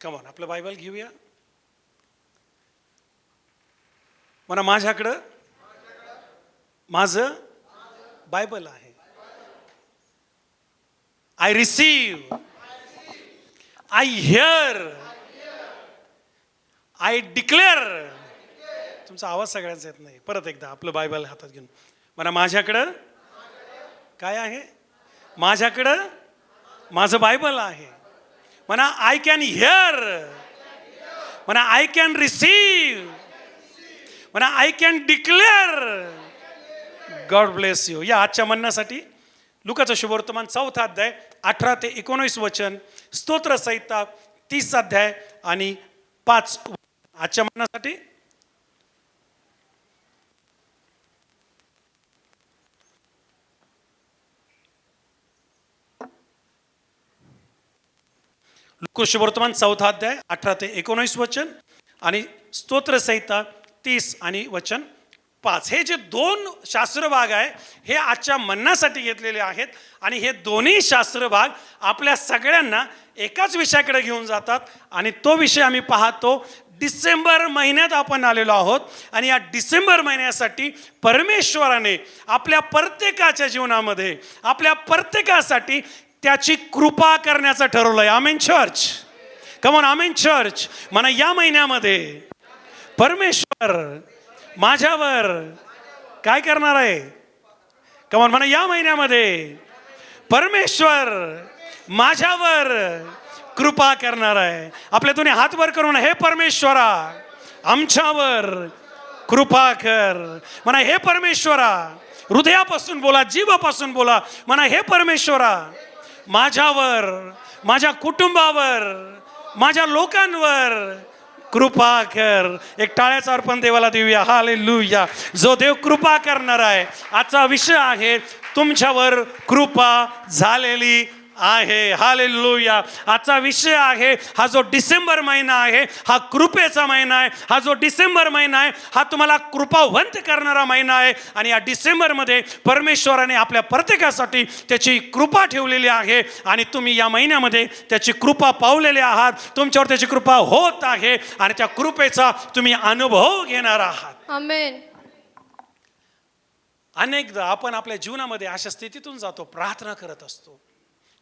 Come on आपलं Bible घेऊया. म्हणा माझ्याकडं माझं बायबल आहे. I receive I hear I declare तुमचा आवाज सगळ्यांचा येत नाही. परत एकदा आपलं बायबल हातात घेऊन. म्हणा माझ्याकडं काय आहे? माझ्याकडं माझं बायबल आहे. म्हणा आय कॅन हिअर म्हणा आय कॅन रिसीव्ह म्हणा I can declare God bless you या आजच्या म्हणण्यासाठी लुकाचं शुभवर्तमान चौथा अध्याय अठरा ते एकोणीस वचन स्तोत्र संहिता तीस अध्याय आणि पाच आजच्या म्हणण्यासाठी लुकशुभवर्तमान चौथा अध्याय अठरा ते एकोणीस वचन आणि स्तोत्रसहिता तीस आणि वचन पाच. हे जे दोन शास्त्र भाग आहे हे आजच्या म्हणण्यासाठी घेतलेले आहेत आणि हे दोन्ही शास्त्र भाग आपल्या सगळ्यांना एकाच विषयाकडे घेऊन जातात आणि तो विषय आम्ही पाहतो डिसेंबर महिन्यात आपण आलेलो आहोत आणि या डिसेंबर महिन्यासाठी परमेश्वराने आपल्या प्रत्येकाच्या जीवनामध्ये आपल्या प्रत्येकासाठी त्याची कृपा करण्याचं ठरवलंय. Amen church come on amen church म्हणा या महिन्यामध्ये परमेश्वर माझ्यावर काय करणार आहे? कमॉन म्हणा या महिन्यामध्ये परमेश्वर माझ्यावर कृपा करणार आहे. आपल्या दोन्ही हात वर करून हे परमेश्वरा आमच्यावर कृपा कर. म्हणा हे परमेश्वरा हृदयापासून बोला जीवापासून बोला. म्हणा हे परमेश्वरा माझ्यावर माझ्या कुटुंबावर माझ्या लोकांवर कृपा कर. एक टाळ्याचा अर्पण देवाला देऊया. हालेलुया जो देव कृपा करणार आहे आजचा विषय आहे तुमच्यावर कृपा झालेली आहे. हालेलुया आजचा विषय आहे हा जो डिसेंबर महिना आहे हा कृपेचा महिना आहे हा जो डिसेंबर महिना आहे हा तुम्हाला कृपावंत करणारा महिना आहे. आणि या डिसेंबरमध्ये परमेश्वराने आपल्या प्रत्येकासाठी त्याची कृपा ठेवलेली आहे. आणि तुम्ही या महिन्यामध्ये त्याची कृपा पावलेले आहात. तुमच्यावर त्याची कृपा होत आहे. आणि त्या कृपेचा तुम्ही अनुभव घेणार आहात. अनेकदा आपण आपल्या जीवनामध्ये अशा स्थितीतून जातो प्रार्थना करत असतो.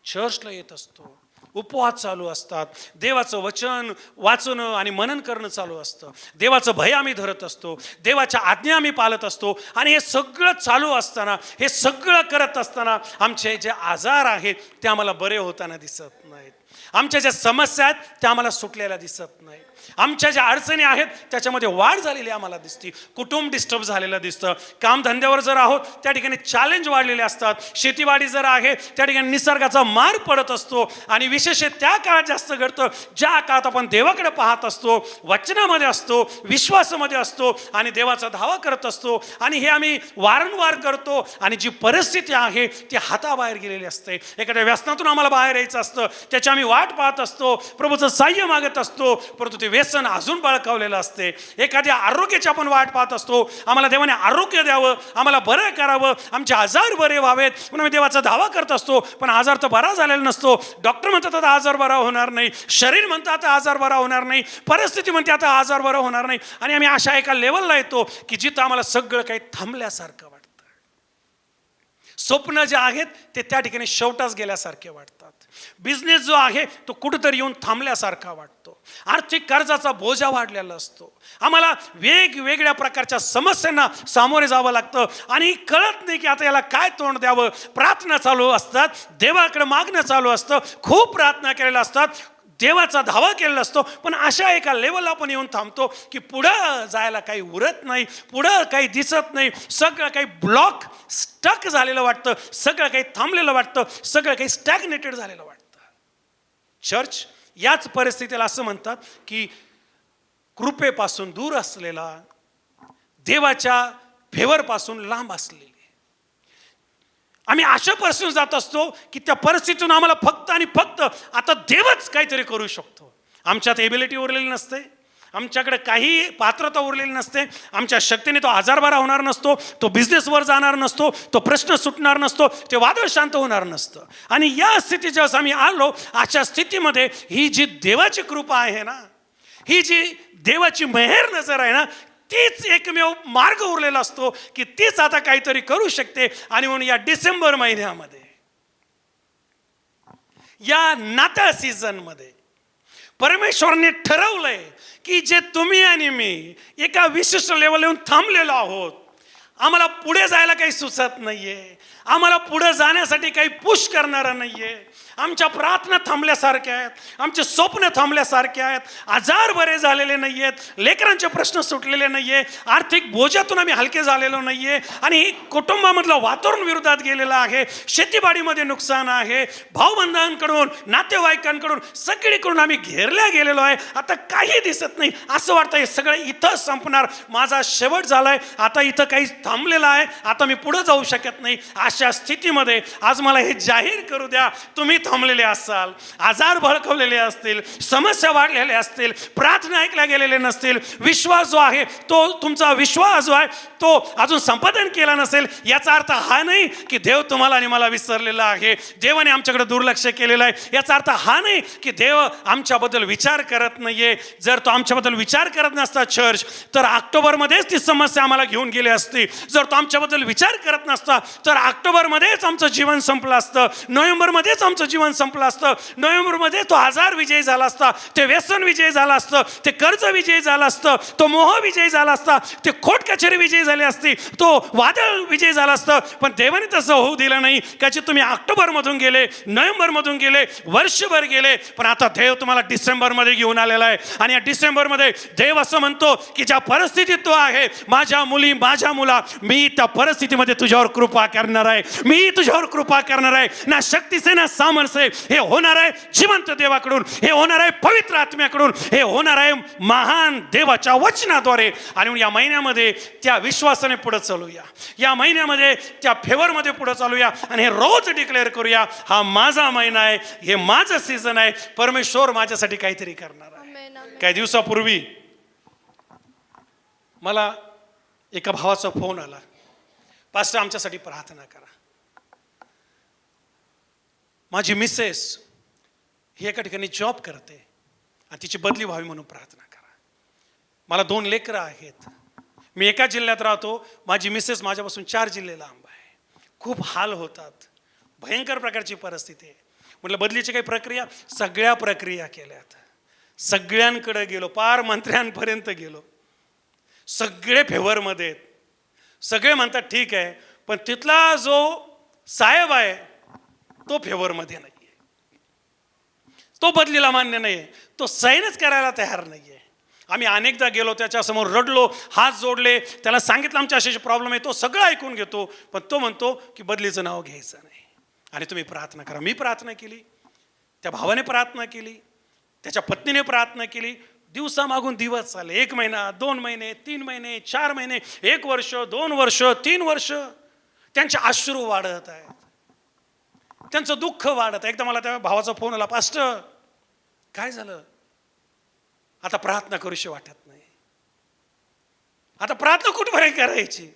चर्चला येत असतो. उपवास चालू असतात. देवाचं वचन वाचणं आणि मनन करणं चालू असतं. देवाचं भय आम्ही धरत असतो. देवाच्या आज्ञा आम्ही पाळत असतो. आणि हे सगळं चालू असताना हे सगळं करत असताना आमचे जे आजार आहेत ते आम्हाला बरे होताना दिसत नाहीत. आमच्या ज्या समस्या आहेत त्या आम्हाला सुटलेल्या दिसत नाहीत. आमच्या ज्या अडचणी आहेत त्याच्यामध्ये वाढ झालेली आम्हाला दिसते. कुटुंब डिस्टर्ब झालेलं दिसतं. कामधंद्यावर जर आहोत त्या ठिकाणी चॅलेंज वाढलेले असतात. शेतीवाडी जर आहे त्या ठिकाणी निसर्गाचा मार पडत असतो. आणि विशेष त्या काळात जास्त घडतं ज्या काळात आपण देवाकडे पाहत असतो वचनामध्ये असतो विश्वासामध्ये असतो आणि देवाचा धावा करत असतो. आणि हे आम्ही वारंवार करतो आणि जी परिस्थिती आहे ती हाताबाहेर गेलेली असते. एखाद्या व्यसनातून आम्हाला बाहेर यायचं असतं त्याची आम्ही वाट पाहत असतो. प्रभूचं साह्य मागत असतो. परंतु ते व्यसन अजून बळकावलेलं असते. एखाद्या आरोग्याची आपण वाट पाहत असतो. आम्हाला देवाने आरोग्य द्यावं आम्हाला बरं करावं आमचे आजार बरे व्हावेत. म्हणून आम्ही देवाचा धावा करत असतो. पण आजार तर बरा झालेला नसतो. डॉक्टर म्हणतात आता आजार बरा होणार नाही. शरीर म्हणतं आता आजार बरा होणार नाही. परिस्थिती म्हणते आता आजार बरा होणार नाही. आणि आम्ही अशा एका लेवलला येतो की जिथं आम्हाला सगळं काही थांबल्यासारखं वाटतं. स्वप्न जे आहेत ते त्या ठिकाणी शेवटाच गेल्यासारखे वाटतात. बिझनेस जो आहे तो कुठंतरी येऊन थांबल्यासारखा वाटतो. आर्थिक कर्जाचा बोजा वाढलेला असतो. आम्हाला वेगवेगळ्या प्रकारच्या समस्यांना सामोरे जावं लागतं. आणि कळत नाही की आता याला काय तोंड द्यावं? प्रार्थना चालू असतात. देवाकडे मागणं चालू असतं. खूप प्रार्थना केलेल्या असतात. देवाचा धावा केलेला असतो. पण अशा एका लेवलला आपण येऊन थांबतो की पुढं जायला काही उरत नाही. पुढं काही दिसत नाही. सगळं काही ब्लॉक स्टक झालेलं वाटतं. सगळं काही थांबलेलं वाटतं. सगळं काही स्टॅग्नेटेड झालेलं वाटतं. चर्च याच परिस्थितीला असं म्हणतात की कृपेपासून दूर असलेला देवाच्या फेवरपासून लांब असलेले. आम्ही अशा परिस्थितीत जात असतो की त्या परिस्थितीतून आम्हाला फक्त आणि फक्त आता देवच काहीतरी करू शकतो. आमच्यात एबिलिटी उरलेली नसते. आमच्याकडे काही पात्रता उरलेली नसते. आमच्या शक्तीने तो आजार बरा होणार नसतो तो बिझनेसवर जाणार नसतो तो प्रश्न सुटणार नसतो ते वादळ शांत होणार नसतं. आणि या स्थितीत जेव्हा आम्ही आलो अशा स्थितीमध्ये ही जी देवाची कृपा आहे ना ही जी देवाची मेहेर नजर आहे ना तीच एकमेव मार्ग उरलेला असतो की तीच आता काहीतरी करू शकते. आणि म्हणून या डिसेंबर महिन्यामध्ये या नाता सीझनमध्ये परमेश्वरने ठरवलंय की जे तुम्ही आणि मी एका विशिष्ट लेवल येऊन थांबलेलो आहोत आम्हाला पुढे जायला काही सुचत नाहीये. आम्हाला पुढे जाण्यासाठी काही पुश करणारा नाहीये. आमच्या प्रार्थना थांबल्यासारख्या आहेत. आमचे स्वप्न थांबल्यासारखे आहेत. आजार बरे झालेले नाही आहेत लेकरांचे प्रश्न सुटलेले नाहीये. आर्थिक बोजातून आम्ही हलके झालेलो नाहीये. आणि कुटुंबामधलं वातावरण विरोधात गेलेलं आहे. शेतीबाडीमध्ये नुकसान आहे. भाऊबंधांकडून नातेवाईकांकडून सगळीकडून आम्ही घेरल्या गेलेलो आहे. आता काही दिसत नाही. असं वाटतं हे सगळं इथं संपणार. माझा शेवट झालाय. आता इथं काही थांबलेला आहे. आता मी पुढं जाऊ शकत नाही. अशा स्थितीमध्ये आज मला हे जाहीर करू द्या. तुम्ही थांबलेले असाल आजार भडकवलेले असतील समस्या वाढलेल्या असतील प्रार्थना ऐकल्या गेलेले नसतील विश्वास जो आहे तो तुमचा विश्वास जो आहे तो अजून संपादन केला नसेल. याचा अर्थ हा नाही की देव तुम्हाला आणि मला विसरलेला आहे. देवाने आमच्याकडे दुर्लक्ष केलेलं आहे. याचा अर्थ हा नाही की देव आमच्याबद्दल विचार करत नाहीये. जर तो आमच्याबद्दल विचार करत नसता चर्च तर ऑक्टोबरमध्येच ती समस्या आम्हाला घेऊन गेली असती. जर तो आमच्याबद्दल विचार करत नसता तर ऑक्टोबरमध्येच आमचं जीवन संपलं असतं नोव्हेंबरमध्येच आमचं जीवन संपलं असतं नोव्हेंबरमध्ये तो आजार विजयी झाला असता ते व्यसन विजयी झाला असतं ते कर्ज विजयी झाला असतं तो मोह विजयी झाला असता ते खोट कचेरी विजयी झाली असती तो वादळ विजयी झाला असतं. पण देवाने तसं होऊ दिलं नाही त्याची तुम्ही ऑक्टोबरमधून गेले नोव्हेंबरमधून गेले वर्षभर गेले पण आता देव तुम्हाला डिसेंबरमध्ये घेऊन आलेला आहे. आणि या डिसेंबरमध्ये देव असं म्हणतो की ज्या परिस्थितीत तो आहे माझ्या मुली माझ्या मुला मी त्या परिस्थितीमध्ये तुझ्यावर कृपा करणार आहे. मी तुझ्यावर कृपा करणार आहे. ना शक्तीचे ना सामर्थ्य हे होणार आहे जिवंत देवाकडून. हे होणार आहे पवित्र आत्म्याकडून. हे होणार आहे महान देवाच्या वचनाद्वारे. आणि या महिन्यामध्ये त्या विश्वासाने पुढे चालूया. या महिन्यामध्ये त्या फेवरमध्ये पुढे चालूया. आणि हे रोज डिक्लेअर करूया हा माझा महिना आहे. हे माझं सीझन आहे. परमेश्वर माझ्यासाठी काहीतरी करणार आहे. काही दिवसापूर्वी मला एका भावाचा फोन आला. पास्टर आमच्यासाठी प्रार्थना करा. माझी मिसेस ही एका ठिकाणी जॉब करते आणि तिची बदली व्हावी म्हणून प्रार्थना करा. मला दोन लेकरं आहेत. मी एका जिल्ह्यात राहतो. माझी मिसेस माझ्यापासून चार जिल्हे लांब आहे. खूप हाल होतात. भयंकर प्रकारची परिस्थिती आहे. म्हटलं बदलीची काही प्रक्रिया? सगळ्या प्रक्रिया केल्यात. सगळ्यांकडे गेलो. पार मंत्र्यांपर्यंत गेलो. सगळे फेवरमध्ये आहेत. सगळे म्हणतात ठीक आहे. पण तिथला जो साहेब आहे तो फेवरमध्ये नाही आहे तो बदलीला मान्य नाही आहे तो सैनच करायला तयार नाही आहे आम्ही अनेकदा गेलो त्याच्यासमोर रडलो हात जोडले त्याला सांगितलं आमच्या असे प्रॉब्लेम आहे. तो सगळं ऐकून घेतो पण तो म्हणतो की बदलीचं नाव घ्यायचं नाही. आणि तुम्ही प्रार्थना करा. मी प्रार्थना केली त्या भावाने प्रार्थना केली त्याच्या पत्नीने प्रार्थना केली दिवसामागून दिवस चालले. एक महिना दोन महिने तीन महिने चार महिने एक वर्ष दोन वर्ष तीन वर्ष. त्यांचे अश्रू वाढत आहेत. त्यांचं दुःख वाढत आहे. एकदा मला त्या भावाचा फोन आला पास्ट काय झालं? आता प्रार्थना करूशी वाटत नाही. आता प्रार्थना कुठपर्यंत करायची?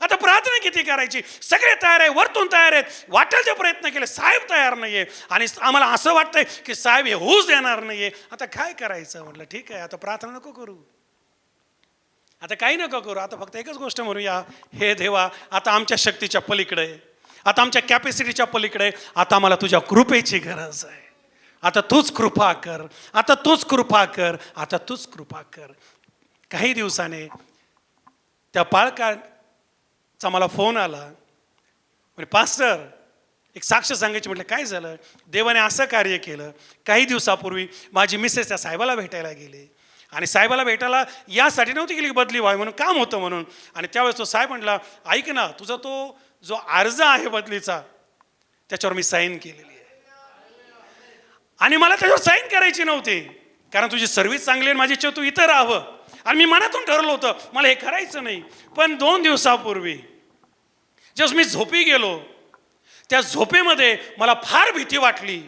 आता प्रार्थना किती करायची? सगळे तयार आहे वरतून तयार आहेत. वाटेल ते प्रयत्न केले साहेब तयार नाहीये. आणि आम्हाला असं वाटतंय की साहेब हे होऊच देणार नाहीये. आता काय करायचं? म्हटलं ठीक आहे आता प्रार्थना नको करू. आता काही नको करू. आता फक्त एकच गोष्ट म्हणूया. हे देवा आता आमच्या शक्तीच्या पलीकडे आता आमच्या कॅपॅसिटीच्या पलीकडे आता आम्हाला तुझ्या कृपेची गरज आहे. आता तूच कृपा कर. आता तूच कृपा कर. आता तूच कृपा कर. काही दिवसाने त्या चा मला फोन आला. म्हणजे पास्टर एक साक्ष सांगायची म्हटलं काय झालं? देवाने असं कार्य केलं. काही दिवसापूर्वी माझी मिसेस त्या साहेबाला भेटायला गेली. आणि साहेबाला भेटायला यासाठी नव्हती गेली की बदली व्हावी म्हणून काम होतं म्हणून. आणि त्यावेळेस तो साहेब म्हटला ऐक ना तुझा तो जो अर्ज आहे बदलीचा त्याच्यावर मी साईन केलेली आहे. आणि मला त्याच्यावर साईन करायची नव्हती. कारण तुझी सर्व्हिस चांगली आहे माझी इच्छा तू इथं राहावं. आणि मी मनातून ठरवलं होतं मला हे करायचं नाही. पण दोन दिवसापूर्वी जेव्हा मी झोपी गेलो त्या झोपेमध्ये मला फार भीती वाटली.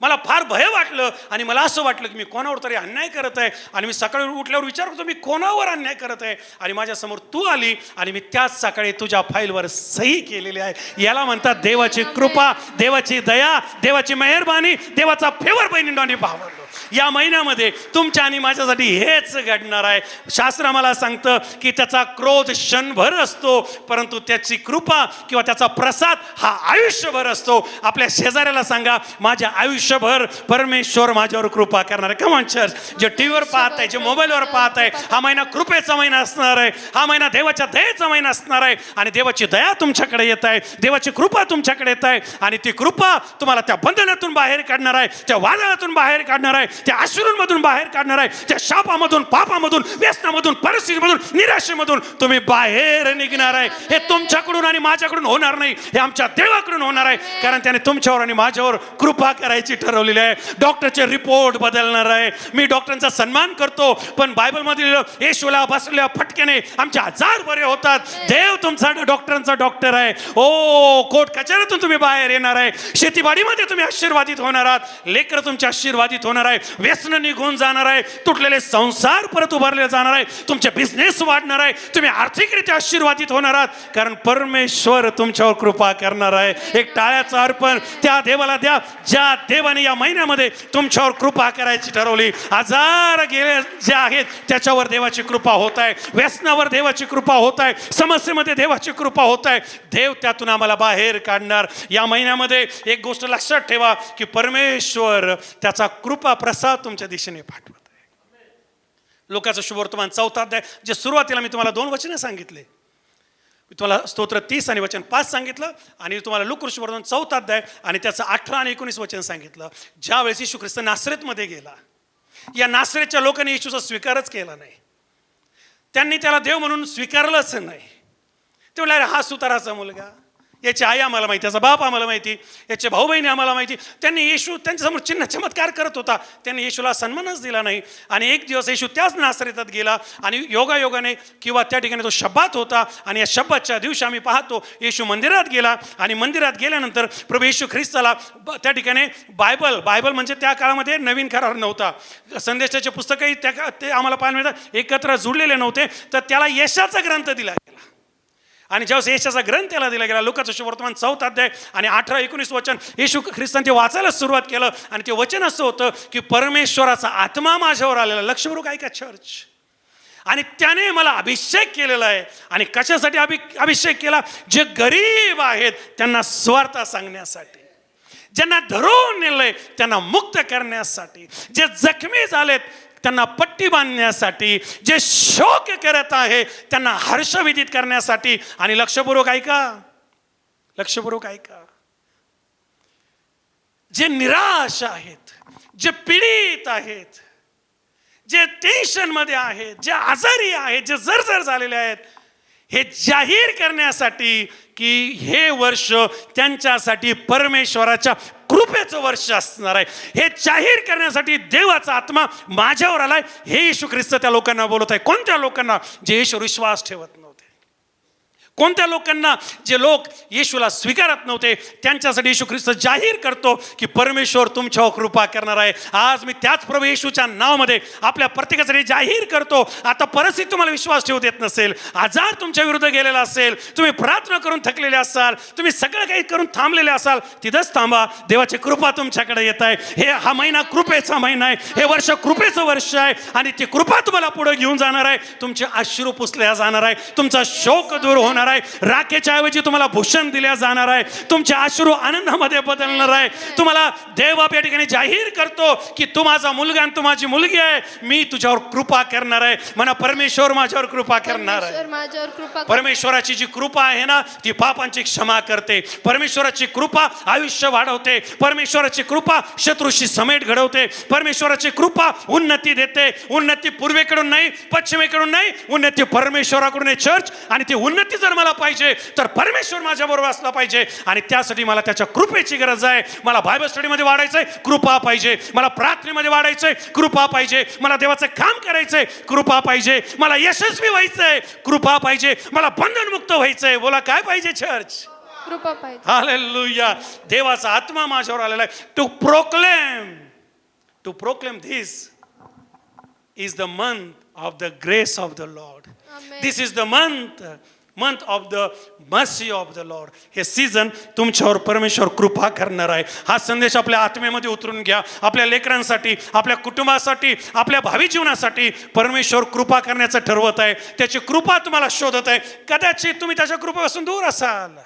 मला फार भय वाटलं आणि मला असं वाटलं की मी कोणावर तरी अन्याय करत आहे आणि मी सकाळी उठल्यावर विचार करतो मी कोणावर अन्याय करत आहे? आणि माझ्यासमोर तू आली आणि मी त्याच सकाळी तुझ्या फाईलवर सही केलेली आहे. याला म्हणतात देवाची कृपा देवाची दया देवाची मेहरबानी देवाचा फेवर बहिणी आणि या महिन्यामध्ये तुमच्या आणि माझ्यासाठी हेच घडणार आहे. शास्त्र आम्हाला सांगतं की त्याचा क्रोध क्षणभर असतो परंतु त्याची कृपा किंवा त्याचा प्रसाद हा आयुष्यभर असतो. आपल्या शेजाऱ्याला सांगा माझ्या आयुष्यभर परमेश्वर माझ्यावर कृपा करणार आहे. कमॉन चर्च जे टी व्हीवर पाहत आहे जे मोबाईलवर पाहत आहे हा महिना कृपेचा महिना असणार आहे. हा महिना देवाच्या दयेचा महिना असणार आहे. आणि देवाची दया तुमच्याकडे येत आहे. देवाची कृपा तुमच्याकडे येत आहे. आणि ती कृपा तुम्हाला त्या बंधनातून बाहेर काढणार आहे त्या वादळातून बाहेर काढणार आहे. त्या अश्रूंमधून बाहेर काढणार आहे. त्या शापामधून पापामधून व्यसनामधून परिस्थितीमधून निराशेमधून तुम्ही बाहेर निघणार आहे. हे तुमच्याकडून आणि माझ्याकडून होणार नाही. हे आमच्या देवाकडून होणार आहे. कारण त्याने तुमच्यावर आणि माझ्यावर कृपा करायची ठरवलेली आहे. डॉक्टरचे रिपोर्ट बदलणार आहे. मी डॉक्टरांचा सन्मान करतो पण बायबलमधील येशूला बसलेल्या फटक्याने आमचे आजार बरे होतात. देव तुमचा डॉक्टरांचा डॉक्टर आहे. ओ कोर्ट कचऱ्यातून तुम्ही बाहेर येणार आहे. शेतीबाडीमध्ये तुम्ही आशीर्वादित होणार आहात. लेकर तुमचे आशीर्वादित होणार आहे. व्यसन निघून जाणार आहे तुटलेले संसार परत उभारले जाणार आहे तुमचे बिझनेस वाढणार आहे तुम्ही आर्थिकरित्या आशीर्वादित होणार आहात. कारण परमेश्वर तुमच्यावर कृपा करणार आहे. एक टाळ्याचं अर्पण त्या देवाला द्या ज्या देवाने या महिन्यामध्ये तुमच्यावर कृपा करायची ठरवली. आजार गेले जे आहेत त्याच्यावर देवाची कृपा होत आहे. व्यसनावर देवाची कृपा होत आहे. समस्येमध्ये देवाची कृपा होत आहे. देव त्यातून आम्हाला बाहेर काढणार. या महिन्यामध्ये एक गोष्ट लक्षात ठेवा की परमेश्वर त्याचा कृपा प्रस असा तुमच्या दिशेने पाठवत आहे. लोकांचं शुभवर्तमान चौथा अध्याय जे सुरुवातीला मी तुम्हाला दोन वचने सांगितले. मी तुम्हाला स्तोत्र तीस आणि वचन पाच सांगितलं आणि तुम्हाला लुकर चौथा अध्याय आणि त्याचं अठरा आणि एकोणीस वचन सांगितलं. ज्यावेळेस येशू ख्रिस्त नासरेतमध्ये गेला. या नासरेतच्या लोकांनी येशूचा स्वीकारच केला नाही. त्यांनी त्याला देव म्हणून स्वीकारलंच नाही. ते म्हणलं अरे हा सुताराचा मुलगा. याची आई आम्हाला माहिती याचा बाप आम्हाला माहिती याचे भाऊ बहिणी आम्हाला माहिती. त्यांनी येशू त्यांच्यासमोर चिन्ह चमत्कार करत होता. त्यांनी येशूला सन्मानच दिला नाही. आणि एक दिवस येशू त्याच नासरेतात गेला आणि योगायोगाने किंवा त्या ठिकाणी तो शब्बात होता. आणि या शब्दाच्या दिवशी आम्ही पाहतो येशू मंदिरात गेला. आणि मंदिरात गेल्यानंतर प्रभू येशू ख्रिस्ताला त्या ठिकाणी बायबल बायबल म्हणजे त्या काळामध्ये नवीन करार नव्हता. संदेशाचे पुस्तकही त्या का- ते आम्हाला पाहायला मिळतात एकत्र जुळलेले नव्हते. तर त्याला यशाचा ग्रंथ दिला गेला. आणि ज्यावेळेस येशाचा ग्रंथ त्याला दिला गेला लोकांचं शुभवर्तमान चौथा अध्याय आणि अठरा एकोणीस वचन येशू ख्रिस्तान ते वाचायला सुरुवात केलं आणि ते वचन असं होतं की परमेश्वराचा आत्मा माझ्यावर आलेला लक्षपूर्वक ऐका चर्च आणि त्याने मला अभिषेक केलेला आहे. आणि कशासाठी अभि अभिषेक केला? जे गरीब आहेत त्यांना स्वार्थ सांगण्यासाठी. ज्यांना धरून नेलंय त्यांना मुक्त करण्यासाठी. जे जखमी झालेत त्यांना पट्टी बांधण्यासाठी जे शोक करत आहे त्यांना हर्षविदित करण्यासाठी. आणि लक्षपूर्वक ऐका. लक्षपूर्वक ऐका. जे निराश आहेत जे पीडित आहेत जे टेन्शनमध्ये आहेत जे आजारी आहेत जे जर्जर झालेले आहेत हे जाहीर करण्यासाठी की हे वर्ष त्यांच्यासाठी परमेश्वराच्या कृपेचं वर्ष असणार आहे. हे जाहीर करण्यासाठी देवाचा आत्मा माझ्यावर आलाय. हे येशू ख्रिस्त त्या लोकांना बोलत आहे. कोणत्या लोकांना? जे येशू विश्वास ठेवत नाही कोणत्या लोकांना जे लोक येशूला स्वीकारत नव्हते त्यांच्यासाठी येशू ख्रिस्त जाहीर करतो की परमेश्वर तुमच्यावर कृपा करणार आहे. आज मी त्याच प्रभू येशूच्या नावामध्ये आपल्या प्रत्येकासाठी जाहीर करतो. आता परिस्थिती तुम्हाला विश्वास ठेवू देत नसेल आजार तुमच्या विरुद्ध गेलेला असेल तुम्ही प्रार्थना करून थकलेले असाल तुम्ही सगळं काही करून थांबलेले असाल तिथंच थांबा. देवाची कृपा तुमच्याकडे येत आहे. हे हा महिना कृपेचा महिना आहे. हे वर्ष कृपेचं वर्ष आहे आणि ती कृपा तुम्हाला पुढे घेऊन जाणार आहे. तुमचे अश्रू पुसल्या जाणार आहे. तुमचा शोक दूर होणार आहे. राखेच्या ऐवजी तुम्हाला भूषण दिल्या जाणार आहे. तुमचे अश्रू आनंदामध्ये बदलणार आहे. तुम्हाला देव बाप या ठिकाणी जाहीर करतो की तू माझा मुलगा आणि तू माझी मुलगी आहे. मी तुझ्यावर कृपा करणार आहे. म्हणा परमेश्वर माझ्यावर कृपा करणार आहे. परमेश्वराची जी कृपा आहे ना ती पापांची क्षमा करते. परमेश्वराची कृपा आयुष्य वाढवते. परमेश्वराची कृपा शत्रूशी समेट घडवते. परमेश्वराची कृपा उन्नती देते. उन्नती पूर्वेकडून नाही पश्चिमेकडून नाही उन्नती परमेश्वराकडून चर्च आणि ती उन्नती जर मला पाहिजे तर परमेश्वर माझ्या बरोबर असला पाहिजे. आणि त्यासाठी मला त्याच्या कृपेची गरज आहे. मला बायबल स्टडीमध्ये वाढायचंय कृपा पाहिजे. मला प्रार्थनेमध्ये वाढायचंय कृपा पाहिजे. मला देवाचं काम करायचंय कृपा पाहिजे. मला यशस्वी व्हायचंय कृपा पाहिजे. मला बंधनमुक्त व्हायचंय. बोला काय पाहिजे चर्च कृपा पाहिजे. देवाचा आत्मा माझ्यावर आलेला आहे. To proclaim to proclaim this is the month of the grace of the lord. This is the month month of the mercy of the lord हे सीझन तुमच्यावर परमेश्वर कृपा करणार आहे. हा संदेश आपल्या आत्मेमध्ये उतरून घ्या. आपल्या लेकरांसाठी आपल्या कुटुंबासाठी आपल्या भावी जीवनासाठी परमेश्वर कृपा करण्याचं ठरवत आहे. त्याची कृपा तुम्हाला शोधत आहे. कदाचित तुम्ही त्याच्या कृपेपासून दूर असाल.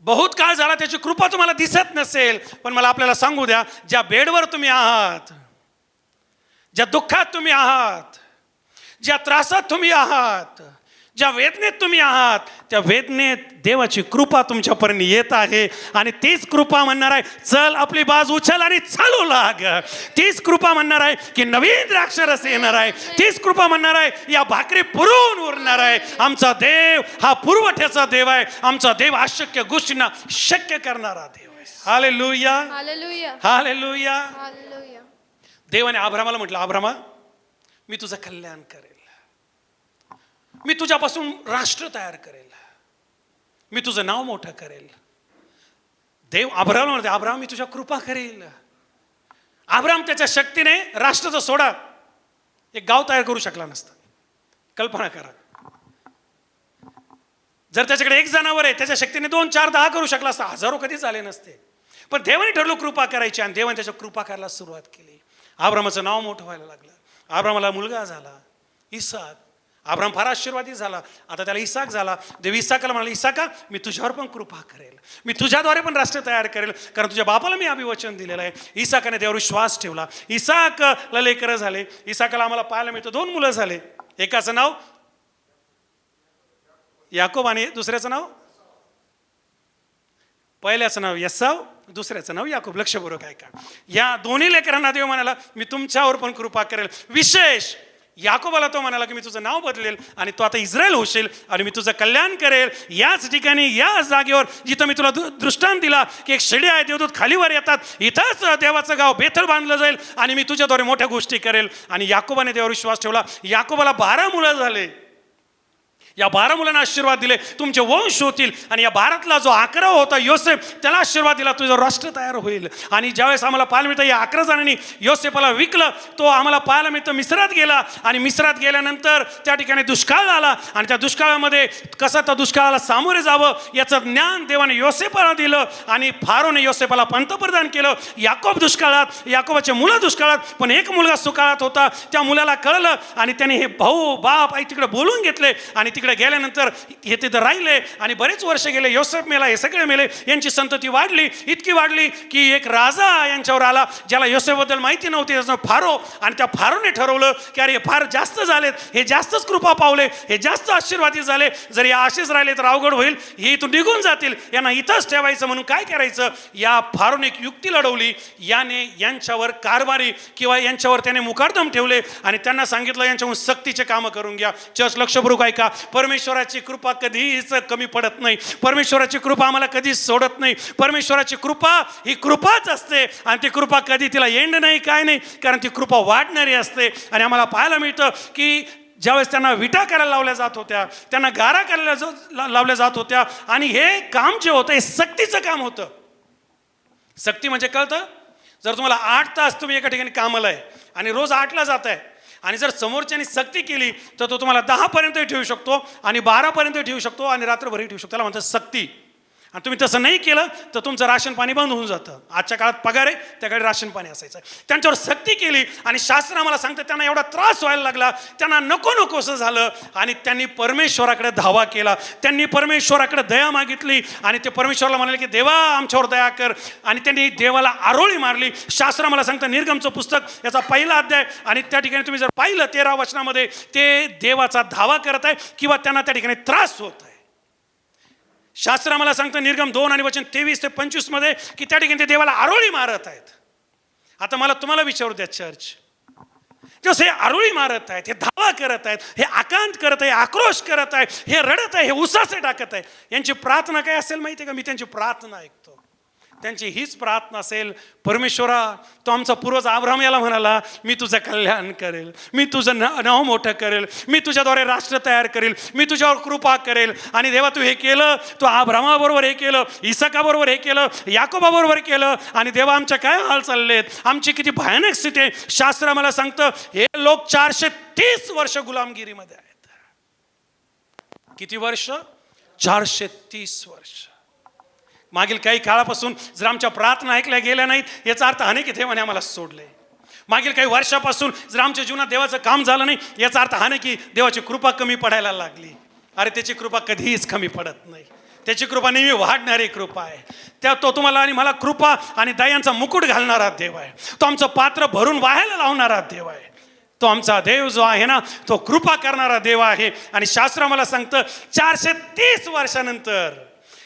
बहुत काळ झाला त्याची कृपा तुम्हाला दिसत नसेल. पण मला आपल्याला सांगू द्या ज्या बेडवर तुम्ही आहात ज्या दुःखात तुम्ही आहात ज्या त्रासात तुम्ही आहात ज्या वेदनेत तुम्ही आहात त्या वेदनेत देवाची कृपा तुमच्यापर्यंत येत आहे आणि तीच कृपा म्हणणार आहे चल आपली बाज उचल आणि चालू लाग. तीच कृपा म्हणणार आहे की नवीन द्राक्षरस येणार आहे. तीच कृपा म्हणणार आहे या भाकरी पुरवून उरणार आहे. आमचा देव हा पुरवठ्याचा देव आहे. आमचा देव अशक्य गोष्टींना शक्य करणारा देव आहे. हालेलुया. हालेलुया. हालेलुया. हालेलुया. देवाने आभ्रामाला म्हटलं आभ्रामा मी तुझं कल्याण करेल मी तुझ्यापासून राष्ट्र तयार करेल. मी तुझं नाव मोठं करेल. देव आभ्राम म्हणते आभ्राम मी तुझ्या कृपा करेल. आभ्राम त्याच्या शक्तीने राष्ट्राचा सोडा. एक गाव तयार करू शकला नसता. कल्पना करा. जर त्याच्याकडे एक जनावर आहे त्याच्या शक्तीने दोन चार दहा करू शकला असता हजारो कधीच झाले नसते. पण देवाने ठरलो कृपा करायची आणि देवाने त्याच्या कृपा करायला सुरुवात केली. आब्रामाचं नाव मोठं व्हायला लागलं. आब्रामाला मुलगा झाला. इसाक आब्राम फार आशीर्वादी झाला. आता त्याला इसाक झाला. देव इसाकाला म्हणाला इसाका मी तुझ्यावर पण कृपा करेल. मी तुझ्याद्वारे पण राष्ट्र तयार करेल. कारण तुझ्या बापाला मी अभिवचन दिलेलं आहे. इसाकाने देवावर विश्वास ठेवला. इसाकला लेकरं झाले. इसाकाला आम्हाला पाहायला मिळतं. दोन मुलं झाले. एकाचं नाव याकोब आणि दुसऱ्याचं नाव पहिल्याचं नाव यसाव दुसऱ्याचं नाव याकूब. लक्षपूर्वक ऐका. या दोन्ही लेकरांना देव म्हणाला मी तुमच्यावर पण कृपा करेल. विशेष याकोबाला तो म्हणाला की मी तुझं नाव बदलेल आणि तो आता इस्रायल होशील आणि मी तुझं कल्याण करेल. याच ठिकाणी या जागेवर जिथं मी तुला दु- दृष्टांत दिला की एक शिडी आहे देवदूत खालीवर येतात. इथंच देवाचं गाव बेथर बांधलं जाईल आणि मी तुझ्याद्वारे मोठ्या गोष्टी करेल. आणि याकोबाने देवावर विश्वास ठेवला. याकोबाला बारा मुलं झाले. या बारा मुलांना आशीर्वाद दिले तुमचे वंश होतील आणि या भारतला जो अकरा होता योसेफ त्याला आशीर्वाद दिला तुझं राष्ट्र तयार होईल. आणि ज्यावेळेस आम्हाला पाहायला मिळतं या अकरा जणांनी योसेफाला विकलं तो आम्हाला पाहायला मिळतं मिसरात गेला. आणि मिसरात गेल्यानंतर त्या ठिकाणी दुष्काळ आला आणि त्या दुष्काळामध्ये कसं त्या दुष्काळाला सामोरे जावं याचं ज्ञान देवाने योसेफाला दिलं आणि फारोने योसेफाला पंतप्रधान केलं. याकोब दुष्काळात याकोबाचे मुलं दुष्काळात पण एक मुलगा सुकाळात होता त्या मुलाला कळलं आणि त्याने हे भाऊ बाप आई तिकडे बोलून घेतले आणि तिकडे गेल्यानंतर हे तिथं राहिले आणि बरेच वर्ष गेले योसेफ मेला हे सगळे मेले यांची संतती वाढली इतकी वाढली की एक राजा यांच्यावर आला ज्याला योसेफबद्दल माहिती नव्हती त्याचं फारो. आणि त्या फारोने ठरवलं की अरे हे फार जास्त झालेत हे जास्तच कृपा पावले हे जास्त आशीर्वादी झाले जर या असेच राहिले तर अवघड होईल हे इथून निघून जातील यांना इथंच ठेवायचं म्हणून काय करायचं? या फारोने एक युक्ती लढवली याने यांच्यावर कारभारी किंवा यांच्यावर त्याने मुकारदम ठेवले आणि त्यांना सांगितलं यांच्याहून सक्तीचे कामं करून घ्या. चर्च लक्षपूर्वक ऐका परमेश्वराची कृपा कधीच कमी पडत नाही. परमेश्वराची कृपा आम्हाला कधीच सोडत नाही. परमेश्वराची कृपा ही कृपाच असते आणि ती कृपा कधी तिला एंड नाही काय नाही कारण ती कृपा वाढणारी असते. आणि आम्हाला पाहायला मिळतं की ज्यावेळेस त्यांना विटा करायला लावल्या जात होत्या त्यांना गारा करायला जो- लावल्या जात होत्या आणि हे काम जे होतं हे सक्तीचं काम होतं. सक्ती म्हणजे कळतं? जर तुम्हाला आठ तास तुम्ही एका ठिकाणी कामाला आहे आणि रोज आठला जात आहे आणि जर समोरच्यानी सक्ती केली तर तो तुम्हाला दहापर्यंतही ठेवू शकतो आणि बारापर्यंतही ठेवू शकतो आणि रात्रभरही ठेवू शकतो. त्याला म्हणतात सक्ती. आणि तुम्ही तसं नाही केलं तर तुमचं राशन पाणी बंद होऊन जातं. आजच्या काळात पगार आहे त्याकडे राशन पाणी असायचं. त्यांच्यावर सक्ती केली आणि शास्त्र आम्हाला सांगतं त्यांना एवढा त्रास व्हायला लागला. त्यांना नको नको असं झालं. आणि त्यांनी परमेश्वराकडे धावा केला. त्यांनी परमेश्वराकडे दया मागितली. आणि ते परमेश्वराला म्हणाले की देवा आमच्यावर दया कर. आणि त्यांनी देवाला आरोळी मारली. शास्त्र आम्हाला सांगतं निर्गमचं पुस्तक याचा पहिला अध्याय. आणि त्या ठिकाणी तुम्ही जर पाहिलं तेरा वचनामध्ये ते देवाचा धावा करत आहे किंवा त्यांना त्या ठिकाणी त्रास होत आहे. शास्त्र आम्हाला सांगतं निर्गम दोन आणि वचन तेवीस ते पंचवीसमध्ये की त्या ठिकाणी ते देवाला आरोळी मारत आहेत. आता मला तुम्हाला विचारू द्या चर्च. जसं हे आरोळी मारत आहेत हे धावा करत आहेत हे आकांत करत आहे आक्रोश करत आहे हे रडत आहे हे उसासे टाकत आहे. यांची प्रार्थना काय असेल माहिती आहे का? मी त्यांची प्रार्थना ऐकतो. त्यांची हीच प्रार्थना असेल परमेश्वरा तो आमचा पूर्वज आब्राम याला म्हणाला मी तुझं कल्याण करेल मी तुझं न- नाव मोठं करेल मी तुझ्याद्वारे राष्ट्र तयार करेल मी तुझ्यावर कृपा करेल. आणि देवा तू हे केलं तू आब्रामाबरोबर हे केलं इसकाबरोबर हे केलं याकोबाबरोबर केलं आणि देवा आमच्या काय हाल चालले आहेत आमची किती भयानक स्थिती आहे. शास्त्र मला सांगतं हे लोक चारशे तीस वर्ष गुलामगिरीमध्ये आहेत. किती वर्ष? चारशे तीस वर्ष. मागील काही काळापासून जर आमच्या प्रार्थना ऐकल्या गेल्या नाहीत याचा अर्थ अनेक देवाने आम्हाला सोडले. मागील काही वर्षापासून जर आमच्या जीवनात देवाचं काम झालं नाही याचा अर्थ हा नाही की देवाची कृपा कमी पडायला लागली. अरे त्याची कृपा कधीच कमी पडत नाही. त्याची कृपा नेहमी वाढणारी कृपा आहे. त्या तो तुम्हाला आणि मला कृपा आणि दयांचा मुकुट घालणारा देव आहे. तो आमचं पात्र भरून वाहायला लावणारा देव आहे. तो आमचा देव जो आहे ना तो कृपा करणारा देव आहे. आणि शास्त्र मला सांगतं चारशे तीस वर्षानंतर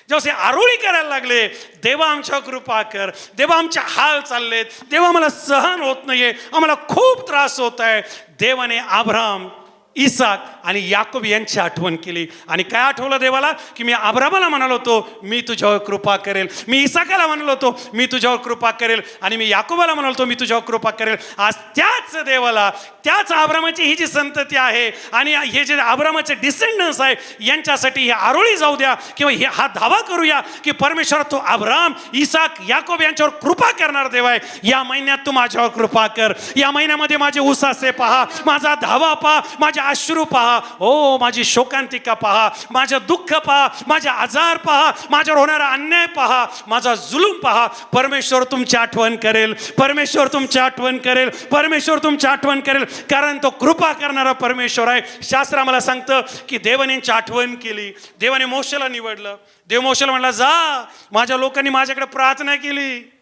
जेव्हा आरोळी करायला लागले देवा आमच्या कृपा कर देवा आमच्या हाल चाललेत देवा आम्हाला सहन होत नाहीये आम्हाला खूप त्रास होत आहे. देवाने आभ्राम इसाक आणि याकोब यांची आठवण केली. आणि काय आठवलं देवाला? की मी आब्रामाला म्हणालो होतो मी तुझ्यावर कृपा करेल. मी इसाकाला म्हणालो होतो मी तुझ्यावर कृपा करेल. आणि मी याकोबाला म्हणालो होतो मी तुझ्यावर कृपा करेल. आज त्याच देवाला त्याच आब्रामाची ही जी संतती आहे आणि हे जे आब्रामाचे डिसेंडन्स आहे यांच्यासाठी हे आरोळी जाऊ द्या किंवा हे हा धावा करूया की परमेश्वर तो आब्राम इसाक याकोब यांच्यावर कृपा करणार देव आहे. या महिन्यात तू माझ्यावर कृपा कर. या महिन्यामध्ये माझे उसासे पहा माझा धावा पहा माझ्या माझे अश्रू पहा. ओ माझी शोकांतिका पहा. माझं दुःख पहा. माझे आजार पहा. माझ्यावर होणारा अन्याय पहा. माझा जुलूम पहा. परमेश्वर तुमची आठवण करेल. परमेश्वर तुमची आठवण करेल. परमेश्वर तुमची आठवण करेल. कारण तो कृपा करणारा परमेश्वर आहे. शास्त्र आम्हाला सांगतं की देवाने यांची आठवण केली. देवाने मोशेला निवडलं. देव मोशेला म्हणला जा. माझ्या लोकांनी माझ्याकडे प्रार्थना केली.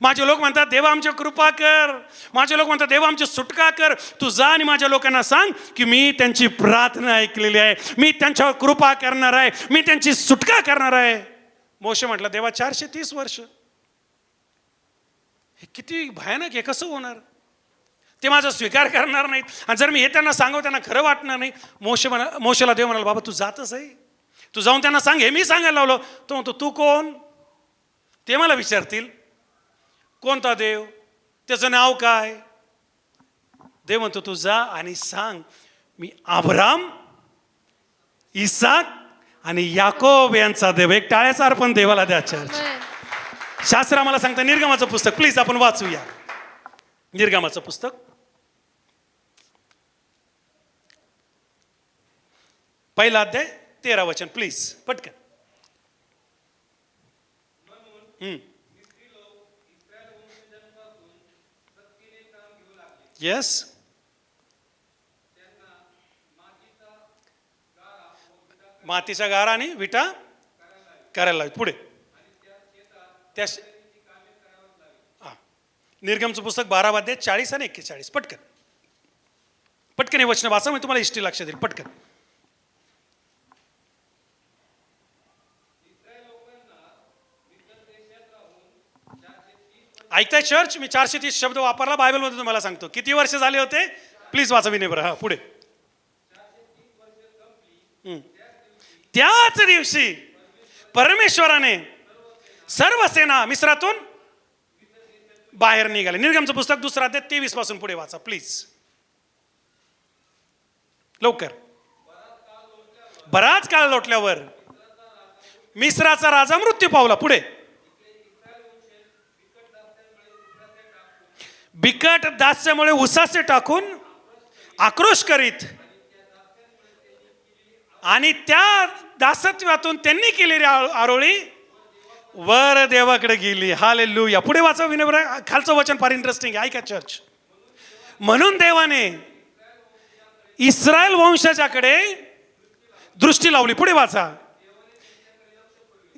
माझे लोक म्हणतात देवा आमच्या कृपा कर. माझे लोक म्हणतात देवा आमची सुटका कर. तू जा आणि माझ्या लोकांना सांग की मी त्यांची प्रार्थना ऐकलेली आहे. मी त्यांच्यावर कृपा करणार आहे. मी त्यांची सुटका करणार आहे. मोशे म्हटलं देवा चारशे तीस वर्ष. हे किती भयानक आहे कसं होणार? ते माझा स्वीकार करणार नाहीत. आणि जर मी हे त्यांना सांगू त्यांना खरं वाटणार नाही. मोशे म्हणा मोशेला देव म्हणाला बाबा तू जातच आहे. तू जाऊन त्यांना सांग हे मी सांगायला लावलं. तो म्हणतो तू कोण? ते मला विचारतील. कोणता देव? त्याचं नाव काय? देव म्हणतो तू जा आणि सांग मी आभराम इसाक आणि याकोब यांचा देव. एक टाळ्याचा अर्पण देवाला द्या चर्च शास्त्र आम्हाला सांगतं निर्गमाचं पुस्तक. प्लीज आपण वाचूया. निर्गमाचं पुस्तक. पहिला अध्याय तेरा वचन. प्लीज पटकन. Yes? मातीचा गारा आणि विटा करायला लावी पुढे. त्या हा. निर्गमचं पुस्तक बारा वाद्य चाळीस आणि एक्केचाळीस. पटकन. पटकन हे वचन वाचा मी तुम्हाला हिस्ट्री लक्षात येईल पटकन. ऐकताय चर्च मी चारशे तीस शब्द वापरला बायबलमध्ये तुम्हाला सांगतो. किती वर्ष झाले होते? प्लीज वाचा विनय बरं. हा पुढे. त्याच दिवशी परमेश्वराने सर्व सेना मिश्रातून बाहेर निघाले. निर्गमचं पुस्तक दुसरा अध्याय तेवीसपासून पुढे वाचा प्लीज लवकर. बराच काळ लोटल्यावर मिश्राचा राजा मृत्यू पावला. पुढे. बिकट दास्यामुळे उसासे टाकून आक्रोश करीत आणि त्या दासत्वातून त्यांनी केलेली आ- आरोळी वर देवाकडे गेली. हाले लुया पुढे वाचा विनम्र खालचं वचन फार इंटरेस्टिंग आहे. ऐका चर्च म्हणून देवाने इस्रायल वंशाच्याकडे दृष्टी लावली. पुढे वाचा.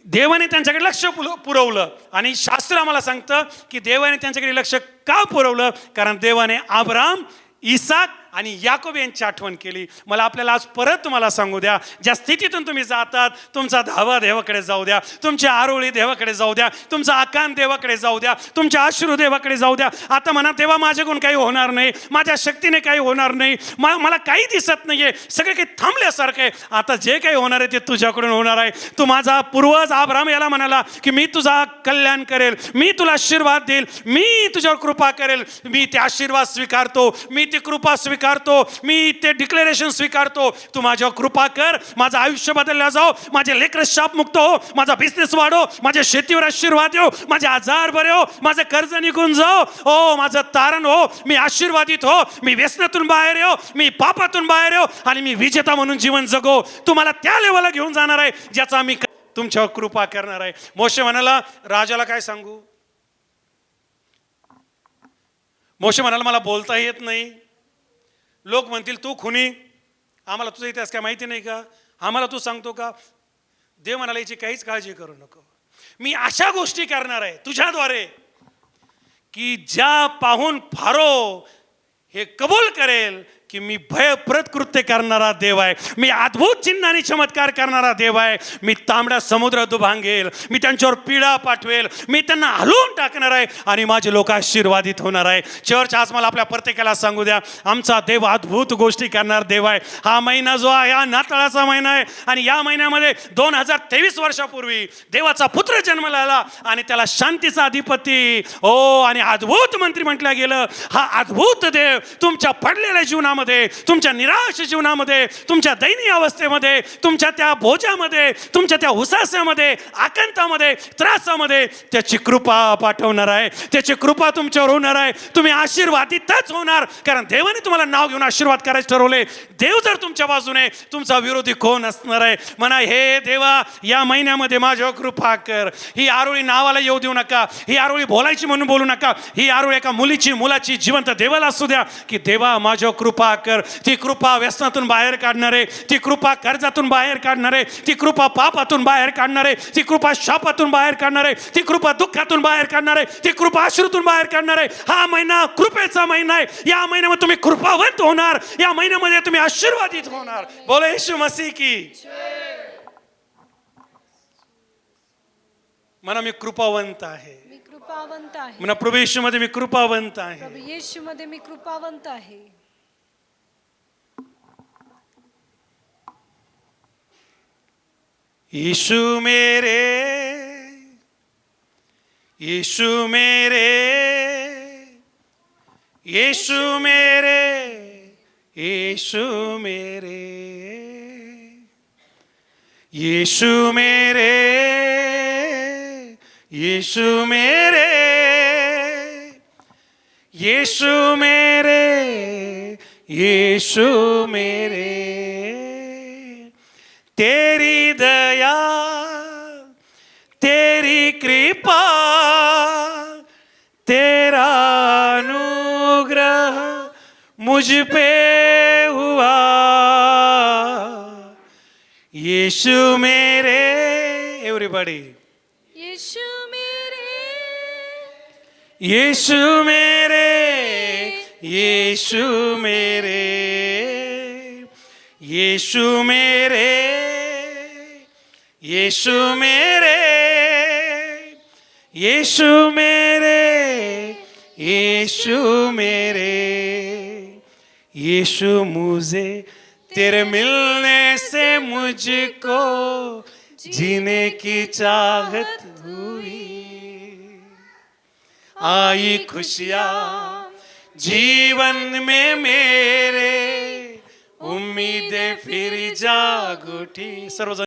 देवाने त्यांच्याकडे लक्ष पुल- पुरवलं. आणि शास्त्र आम्हाला सांगतं की देवाने त्यांच्याकडे लक्ष का पुरवलं? कारण देवाने आब्राम इसाक आणि याकोब यांची आठवण केली. मला आपल्याला आज परत तुम्हाला सांगू द्या ज्या स्थितीतून तुम्ही जातात तुमचा धावा देवाकडे जाऊ द्या तुमच्या आरोळी देवाकडे जाऊ द्या तुमचा आकांत देवाकडे जाऊ द्या तुमच्या अश्रू देवाकडे जाऊ द्या. आता म्हणा तेव्हा माझ्याकडून काही होणार नाही माझ्या शक्तीने काही होणार नाही म- मला काही दिसत नाही आहे सगळे काही थांबल्यासारखं आहे. आता जे काही होणार आहे ते तुझ्याकडून होणार आहे. तू माझा पूर्वज आभ्राम याला म्हणाला की मी तुझा कल्याण करेल मी तुला आशीर्वाद देईल मी तुझ्यावर कृपा करेल मी ते आशीर्वाद स्वीकारतो मी ती कृपा स्वीकार स्वीकारतो. मी ते डिक्लेरेशन स्वीकारतो. तू माझ्यावर कृपा कर. माझं आयुष्य बदलल्या जाओ माझे लेकर शापमुक्त हो. माझा बिझनेस वाढो. माझ्या शेतीवर आशीर्वाद येऊ. माझे आजार बरे हो. माझं कर्ज निघून जाओ हो माझं तारण हो. मी आशीर्वादित हो. मी व्यसनातून बाहेर येऊ. मी पापातून बाहेर येऊ. आणि मी विजेता म्हणून जीवन जगो. तुम्हाला त्या लेवलला घेऊन जाणार आहे ज्याचा मी तुमच्यावर कृपा करणार आहे. मोशे म्हणाला राजाला काय सांगू? मोशे म्हणाला मला बोलता येत नाही. लोक म्हणतील तू खुनी? आम्हाला तुझा इतिहास काय माहिती नाही का? आम्हाला तू सांगतो का? देव म्हणाला याची काहीच काळजी करू नको. मी अशा गोष्टी करणार आहे तुझ्याद्वारे की ज्या पाहून फारो हे कबूल करेल की मी भयप्रत कृत्य करणारा देव आहे. मी अद्भुत चिन्ह आणि चमत्कार करणारा देव आहे. मी तांबडा समुद्र दुभांगेल. मी त्यांच्यावर पिढा पाठवेल. मी त्यांना हलवून टाकणार आहे आणि माझे लोक आशीर्वादित होणार आहे. चर्च आज मला आपल्या प्रत्येकाला सांगू द्या आमचा देव अद्भुत गोष्टी करणार देव आहे. हा महिना जो आहे हा नाताळाचा महिना आहे आणि या महिन्यामध्ये दोन हजार तेवीस वर्षापूर्वी देवाचा पुत्र जन्माला आला आणि त्याला शांतीचा अधिपती हो आणि अद्भुत मंत्री म्हटलं गेलं. हा अद्भुत देव तुमच्या पडलेल्या जीवनामध्ये जीवनामध्ये तुमच्या निराश जीवनामध्ये तुमच्या दैनीय अवस्थेमध्ये तुमच्या त्या भोजामध्ये तुमच्या त्या हुसास्यामध्ये आकांतामध्ये त्रासामध्ये त्याची कृपा पाठवणार आहे. त्याची कृपा तुमच्यावर होणार आहे. तुम्ही आशीर्वादितच होणार. कारण देवाने तुम्हाला नाव घेऊन आशीर्वाद करायचे ठरवले. देव जर तुमच्या बाजूने तुमचा विरोधी कोण असणार आहे? म्हणा हे देवा या महिन्यामध्ये माझ्यावर कृपा कर. ही आरोळी नावाला येऊ देऊ नका. ही आरोळी बोलायची म्हणून बोलू नका. ही आरोळी एका मुलीची मुलाची जिवंत देवाला असू द्या. की देवा माझ्यावर कृपा कर. ती कृपा व्यसनातून बाहेर काढणारे ती कृपा कर्जातून बाहेर काढणारे ती कृपा पापातून बाहेर काढणारे ती कृपा शापातून बाहेर काढणारे ती कृपा दुःखातून बाहेर काढणारे ती कृपा अश्रूतून बाहेर काढणारे हा महिना कृपेचा महिना आहे. या महिन्यामध्ये तुम्ही कृपावंत होणार. या महिन्यामध्ये तुम्ही आशीर्वादित होणार. बोले येशू मसीह की. म्हणा मी कृपावंत आहे. मी कृपावंत आहे. म्हणा प्रभू येशूमध्ये मी कृपावंत आहे. प्रभू येशू मध्ये मी कृपावंत आहे. यीशु मेरे यीशु मेरे यीशु मेरे यीशु मेरे यीशु मेरे यीशु मेरे यीशु मेरे यीशु मेरे तेरी दया मुझ पे हुआ। യേശു മേരേ എവരിബഡി യേശു മേരേ യേശു മേരേ യേശു മേരേ യേശു മേരേ യേശു മേരേ യേശു മേരേ യേശു മേരേ यीशु मुझे तेरे मिलने से मुझको जीने की चाहत हुई। आई खुशियाँ जीवन में मेरे, उम्मीदें फिर जाग उठी। सर्वजण